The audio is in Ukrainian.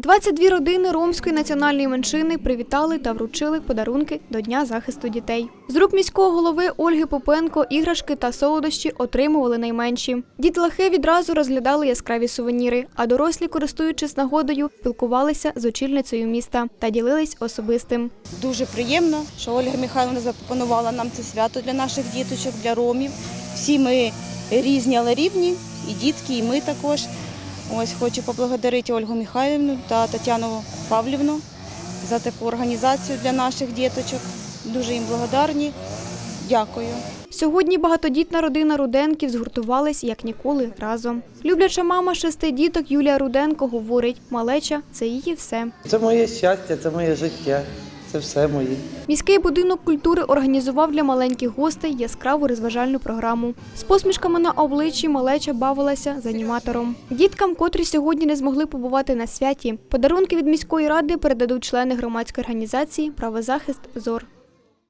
22 родини ромської національної меншини привітали та вручили подарунки до Дня захисту дітей. З рук міського голови Ольги Попенко іграшки та солодощі отримували найменші. Дітлахи відразу розглядали яскраві сувеніри, а дорослі, користуючись нагодою, спілкувалися з очільницею міста та ділились особистим. Дуже приємно, що Ольга Михайловна запропонувала нам це свято для наших діточок, для ромів. Всі ми різні, але рівні, і дітки, і ми також. Ось хочу поблагодарити Ольгу Михайлівну та Тетяну Павлівну за таку організацію для наших діточок. Дуже їм благодарні. Дякую. Сьогодні багатодітна родина Руденків згуртувались як ніколи разом. Любляча мама шести діток Юлія Руденко говорить: малеча це її все. Це моє щастя, це моє життя, це все мої. Міський будинок культури організував для маленьких гостей яскраву розважальну програму. З посмішками на обличчі малеча бавилася з аніматором. Діткам, котрі сьогодні не змогли побувати на святі, подарунки від міської ради передадуть члени громадської організації Правозахист ЗОР.